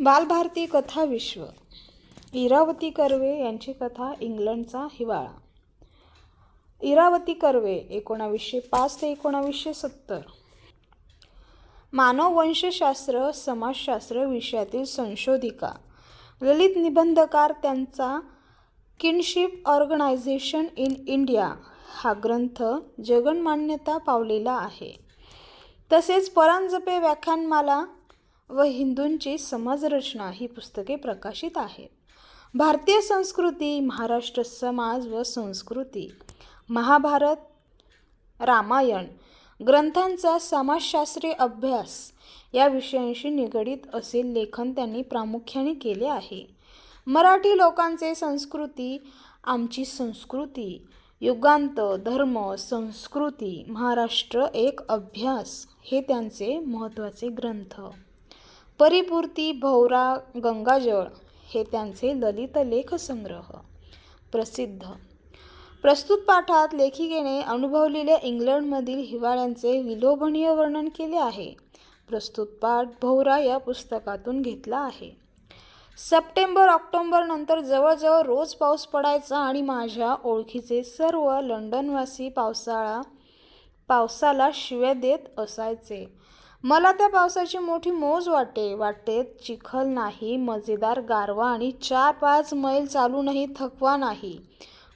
बालभारती कथा विश्व. इरावती कर्वे यांची कथा इंग्लंडचा हिवाळा. इरावती कर्वे एकोणावीसशे पाच ते एकोणावीसशे सत्तर. मानववंशशास्त्र समाजशास्त्र विषयातील संशोधिका. ललित निबंधकार त्यांचा किनशिप ऑर्गनायझेशन इन इंडिया हा ग्रंथ जगणमान्यता पावलेला आहे. तसेच परांजपे व्याख्यानमाला व हिंदूंची समाजरचना ही पुस्तके प्रकाशित आहेत. भारतीय संस्कृती महाराष्ट्र समाज व संस्कृती महाभारत रामायण ग्रंथांचा समाजशास्त्रीय अभ्यास या विषयांशी निगडीत असे लेखन त्यांनी प्रामुख्याने केले आहे. मराठी लोकांचे संस्कृती आमची संस्कृती युगांत धर्म संस्कृती महाराष्ट्र एक अभ्यास हे त्यांचे महत्त्वाचे ग्रंथ. परिपूर्ती भौरा गंगाजळ हे त्यांचे ललित लेखसंग्रह. प्रसिद्ध. प्रस्तुत पाठात लेखिकेने अनुभवलेल्या इंग्लंडमधील हिवाळ्यांचे विलोभनीय वर्णन केले आहे. प्रस्तुत पाठ भौरा या पुस्तकातून घेतला आहे. सप्टेंबर ऑक्टोंबर नंतर जवळजवळ रोज पाऊस पडायचा आणि माझ्या ओळखीचे सर्व लंडनवासी पावसाळा पावसाला शिव्या देत असायचे. मला त्या पावसाची मोठी मोज वाटे वाटेत चिखल नाही मजेदार गारवा आणि चार पाच मैल चालूनही थकवा नाही.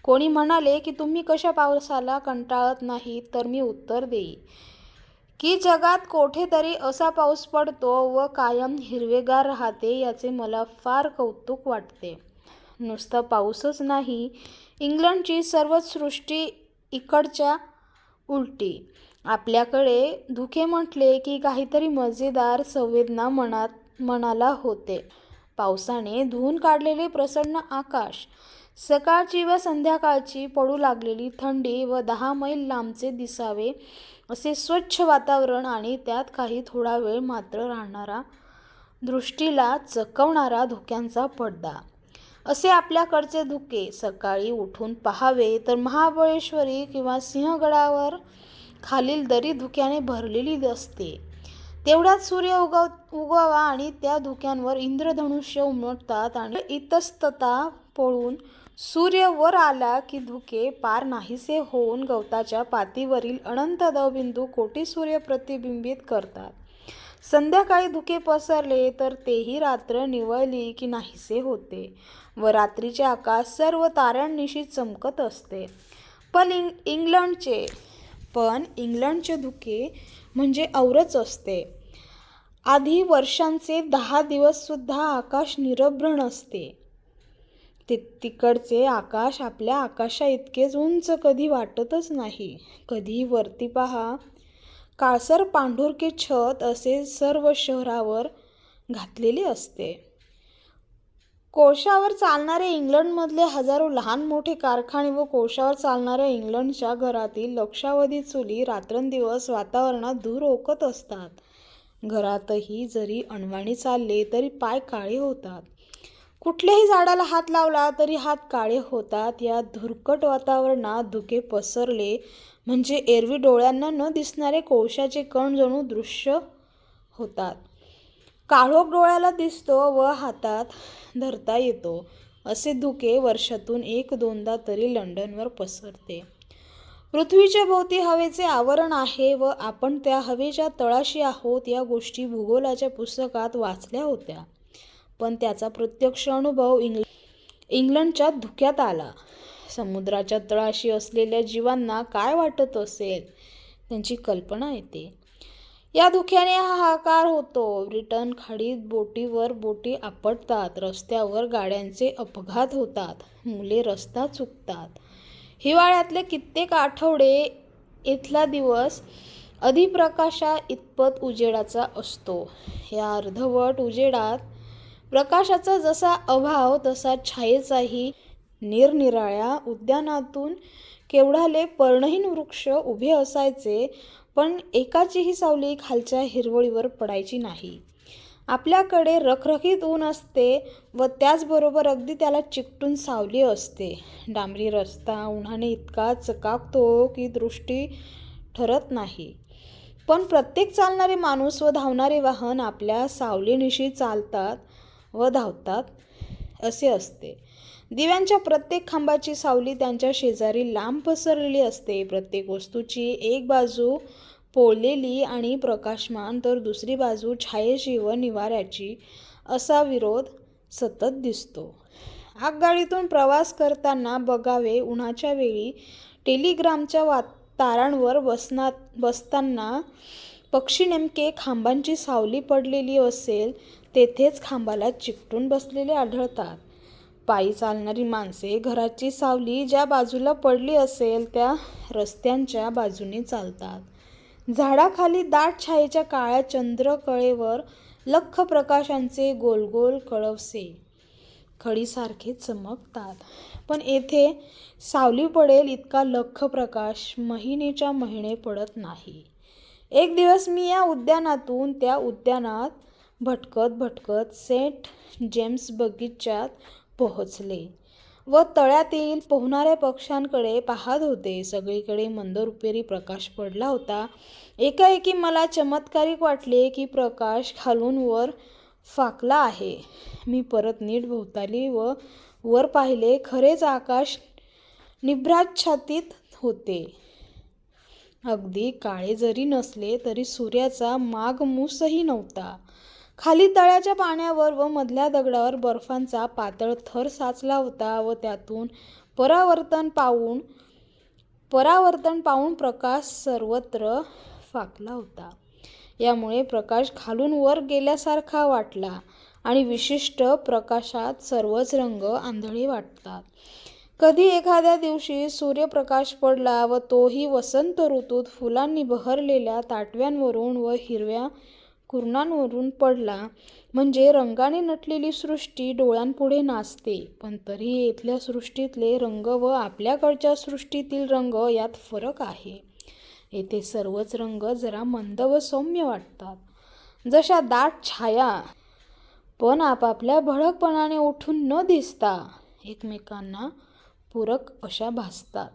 कोणी म्हणाले की तुम्ही कशा पावसाला कंटाळत नाही तर मी उत्तर देई. की जगात कोठेतरी असा पाऊस पडतो व कायम हिरवेगार राहते याचे मला फार कौतुक वाटते. नुसता पाऊसच नाही इंग्लंडची सर्वच सृष्टी इकडच्या उलटी. आपल्याकडे धुके म्हटले की काहीतरी मजेदार संवेदना मनात मनाला होते. पावसाने धुवून काढलेले प्रसन्न आकाश सकाळची व संध्याकाळची पडू लागलेली थंडी व दहा मैल लांबचे दिसावे असे स्वच्छ वातावरण आणि त्यात काही थोडा वेळ मात्र राहणारा दृष्टीला चकवणारा धुक्यांचा पडदा. असे आपल्याकडचे धुके सकाळी उठून पहावे तर महाबळेश्वरी किंवा सिंहगडावर खालील दरी धुक्याने भरलेली असते. तेवढ्यात सूर्य उगव उगवावा आणि त्या धुक्यांवर इंद्रधनुष्य उमटतात आणि इतस्तता पळून सूर्य वर आला की धुके पार नाहीसे होऊन गवताच्या पातीवरील अनंत दवबिंदू कोटी सूर्य प्रतिबिंबित करतात. संध्याकाळी धुके पसरले तर तेही रात्र निवळली की नाहीसे होते व रात्रीचे आकाश सर्व ताऱ्यांनिशी चमकत असते. पण इंग इंग्लंडचे पण इंग्लंडचे धुके म्हणजे औरच असते. आधी वर्षांचे दहा दिवससुद्धा आकाश निरभ्रण असते ते तिकडचे आकाश आपल्या आकाशा इतकेच उंच कधी वाटतच नाही. कधी वरती पहा. काळसर पांढुरके छत असे सर्व शहरावर घातलेले असते. कोळशावर चालणारे इंग्लंडमधले हजारो लहान मोठे कारखाने व कोळशावर चालणाऱ्या इंग्लंडच्या घरातील लक्षावधी चुली रात्रंदिवस वातावरणात धूर ओकत असतात. घरातही जरी अणवाणी चालले तरी पाय काळे होतात. कुठल्याही झाडाला हात लावला तरी हात काळे होतात. या धुरकट वातावरणात धुके पसरले म्हणजे एरवी डोळ्यांना न दिसणारे कोळशाचे कण जणू दृश्य होतात. काळोख डोळ्याला दिसतो व हातात धरता येतो. असे धुके वर्षातून एक दोनदा तरी लंडनवर पसरते. पृथ्वीच्या भोवती हवेचे आवरण आहे व आपण त्या हवेच्या तळाशी आहोत या गोष्टी भूगोलाच्या पुस्तकात वाचल्या होत्या. पण त्याचा प्रत्यक्ष अनुभव इंग्ल इंग्लंडच्या धुक्यात आला. समुद्राच्या तळाशी असलेल्या जीवांना काय वाटत असेल? त्यांची कल्पना येते. या धुक्याने हाहाकार होतो. ब्रिटन खाडीत बोटीवर बोटी आपटतात. रस्त्यावर गाड्यांचे अपघात होतात. मुले रस्ता चुकतात. हिवाळ्यातले कित्येक आठवडे इथला दिवस अधिप्रकाशा इतपत उजेडाचा असतो. या अर्धवट उजेडात प्रकाशाचा जसा अभाव तसा छायेचाही निरनिराळ्या उद्यानातून केवढाले पर्णहीन वृक्ष उभे असायचे पण एकाचीही सावली खालच्या हिरवळीवर पडायची नाही. आपल्याकडे रखरखीत ऊन असते व त्याचबरोबर अगदी त्याला चिकटून सावली असते. डांबरी रस्ता उन्हाने इतका चकाकतो की दृष्टी ठरत नाही. पण प्रत्येक चालणारे माणूस व धावणारे वाहन आपल्या सावलीनिशी चालतात व धावतात. असे असते. दिव्यांच्या प्रत्येक खांबाची सावली त्यांच्या शेजारी लांब पसरलेली असते. प्रत्येक वस्तूची एक बाजू पोळलेली आणि प्रकाशमान तर दुसरी बाजू छायेशी व निवाऱ्याची असा विरोध सतत दिसतो. आगगाडीतून प्रवास करताना बघावे उन्हाच्या वेळी टेलिग्रामच्या वा तारांवर बसना बसताना पक्षी नेमके खांबांची सावली पडलेली असेल तेथेच खांबाला चिकटून बसलेले आढळतात. पायी चालणारी माणसे घराची सावली ज्या बाजूला पडली असेल त्या रस्त्यांच्या बाजूने चालतात. झाडाखाली दाट छायेच्या काळ्या चंद्रकळेवर लख प्रकाशांचे गोल गोल कळवसे खडीसारखे चमकतात. पण येथे सावली पडेल इतका लख प्रकाश महिनेच्या महिने पडत नाही. एक दिवस मी या उद्यानातून त्या उद्यानात भटकत भटकत सेंट जेम्स बगीच्यात पोहोचले व तळ्यातील पोहणाऱ्या पक्ष्यांकडे पाहत होते. सगळीकडे मंद रुपेरी प्रकाश पडला होता. एकाएकी मला चमत्कारिक वाटले की प्रकाश खालून वर फाकला आहे. मी परत नीट भोवताली व वर पाहिले खरेच आकाश निभ्राच्छादित होते. अगदी काळे जरी नसले तरी सूर्याचा मागमूसही नव्हता. खाली तळ्याच्या पाण्यावर व मधल्या दगडावर बर्फांचा पातळ थर साचला होता व त्यातून परावर्तन पाहून परावर्तन पाहून प्रकाश सर्वत्र फाकला होता. यामुळे प्रकाश खालून वर गेल्यासारखा वाटला आणि विशिष्ट प्रकाशात सर्वच रंग आंधळे वाटतात. कधी एखाद्या दिवशी सूर्यप्रकाश पडला व तोही वसंत ऋतूत फुलांनी बहरलेल्या ताटव्यांवरून व हिरव्या कुरणांवरून पडला. म्हणजे रंगाने नटलेली सृष्टी डोळ्यांपुढे नाचते. पण तरी इथल्या सृष्टीतले रंग व आपल्याकडच्या सृष्टीतील रंग यात फरक आहे. येथे सर्वच रंग जरा मंद व सौम्य वाटतात. जशा दाट छाया पण आपापल्या भडकपणाने उठून न दिसता एकमेकांना पूरक अशा भासतात.